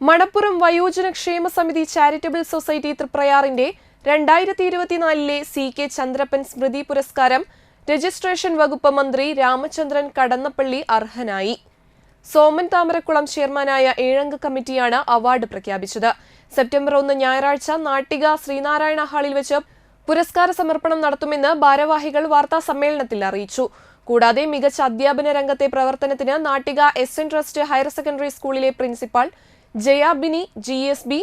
മണപ്പുറം വയോജന ക്ഷേമ സമിതി ചാരിറ്റബിൾ സൊസൈറ്റി തൃപ്രയാറിന്റെ രണ്ടായിരത്തി ഇരുപത്തിനാലിലെ സി കെ ചന്ദ്രപ്പൻ സ്മൃതി പുരസ്കാരം രജിസ്ട്രേഷൻ വകുപ്പ് മന്ത്രി രാമചന്ദ്രൻ കടന്നപ്പള്ളി അർഹനായി. സോമൻ താമരക്കുളം ചെയർമാനായ ഏഴംഗ കമ്മിറ്റിയാണ് അവാർഡ് പ്രഖ്യാപിച്ചത്. സെപ്റ്റംബർ ഒന്ന് ഞായറാഴ്ച നാട്ടിക ശ്രീനാരായണ ഹാളിൽ വെച്ച് പുരസ്കാര സമർപ്പണം നടത്തുമെന്ന് ഭാരവാഹികൾ വാർത്താ സമ്മേളനത്തിൽ അറിയിച്ചു. കൂടാതെ മികച്ച അധ്യാപന രംഗത്തെ പ്രവർത്തനത്തിന് Nattika S N trust higher secondary സ്കൂളിലെ principal Jayabini G S B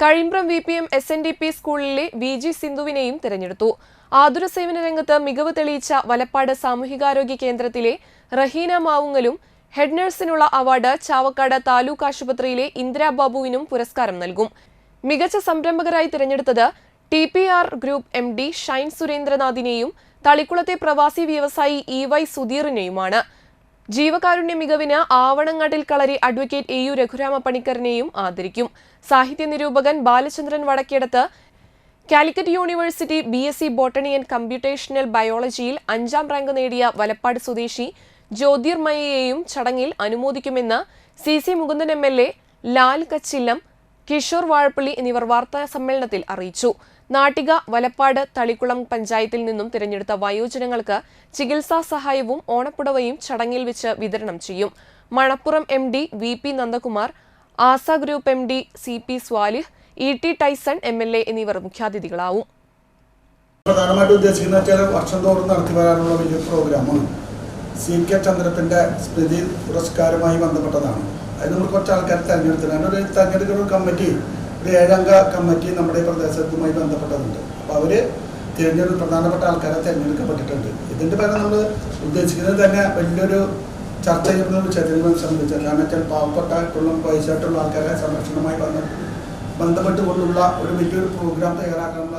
Kazhimbram V P M S N D P സ്കൂളിലെ വി ജി സിന്ധുവിനെയും തിരഞ്ഞെടുത്തു. ആതുര സേവന രംഗത്ത് മികവ് തെളിയിച്ച വലപ്പാട് സാമൂഹികാരോഗ്യ കേന്ദ്രത്തിലെ റഹീന മാവുങ്ങലും ഹെഡ് നഴ്സിനുള്ള അവാർഡ് ചാവക്കാട് താലൂക്ക് ആശുപത്രിയിലെ ഇന്ദിരാബാബുവിനും പുരസ്കാരം നൽകും. മികച്ച സംരംഭകരായി തിരഞ്ഞെടുത്തത് T P R group M D Shine സുരേന്ദ്രനാഥിനെയും തളിക്കുളത്തെ പ്രവാസി വ്യവസായി ഇ വൈ സുധീറിനെയുമാണ്. ജീവകാരുണ്യ മികവിന് Avanangattil Kalari advocate A U Raghurama പണിക്കറിനെയും ആദരിക്കും. സാഹിത്യ നിരൂപകൻ Balachandran Vadakkedath Calicut university B S C botany and computational ബയോളജിയിൽ അഞ്ചാം റാങ്ക് നേടിയ വലപ്പാട് സ്വദേശി ജ്യോതിർമയെയും ചടങ്ങിൽ അനുമോദിക്കുമെന്ന് C C Mukundan M L A Lal Kachillam Kishore Vazhappally എന്നിവർ വാർത്താ സമ്മേളനത്തിൽ അറിയിച്ചു. നാട്ടിക വലപ്പാട് തളിക്കുളം പഞ്ചായത്തിൽ നിന്നും തിരഞ്ഞെടുത്ത വയോജനങ്ങൾക്ക് ചികിത്സാ സഹായവും ഓണപ്പുടവയും ചടങ്ങിൽ വെച്ച് വിതരണം ചെയ്യും. Manappuram M D V P Nandakumar Asa group M D C P Swalih E T Tyson M L A എന്നിവർ മുഖ്യാതിഥികളാവും. ഉദ്ദേശിക്കുന്ന ചില വർഷം തോറും നടത്തി വരാനുള്ള വലിയ പ്രോഗ്രാമാണ്. സി കെ ചന്ദ്രത്തിന്റെ സ്മൃതി ബന്ധപ്പെട്ടതാണ്. അത് നമ്മൾ കുറച്ച് ആൾക്കാർ തിരഞ്ഞെടുത്തിട്ടുണ്ട്. ഒരു തിരഞ്ഞെടുക്കുന്ന കമ്മിറ്റി ഒരു ഏഴംഗ കമ്മിറ്റി നമ്മുടെ പ്രദേശത്തുമായി ബന്ധപ്പെട്ടതുണ്ട്. അപ്പോൾ അവർ തിരഞ്ഞെടുപ്പ് പ്രധാനപ്പെട്ട ആൾക്കാരെ തിരഞ്ഞെടുക്കപ്പെട്ടിട്ടുണ്ട്. ഇതിന്റെ പേരെ നമ്മൾ ഉദ്ദേശിക്കുന്നത് തന്നെ വലിയൊരു ചർച്ച ചെയ്യുന്ന ഒരു ചെറിയ സംബന്ധിച്ച്. കാരണം വെച്ചാൽ പാവപ്പെട്ടായിട്ടുള്ള വയസ്സായിട്ടുള്ള ആൾക്കാരെ സംരക്ഷണവുമായി ബന്ധ ബന്ധപ്പെട്ടുകൊണ്ടുള്ള ഒരു വലിയൊരു പ്രോഗ്രാം തയ്യാറാക്കാനുള്ള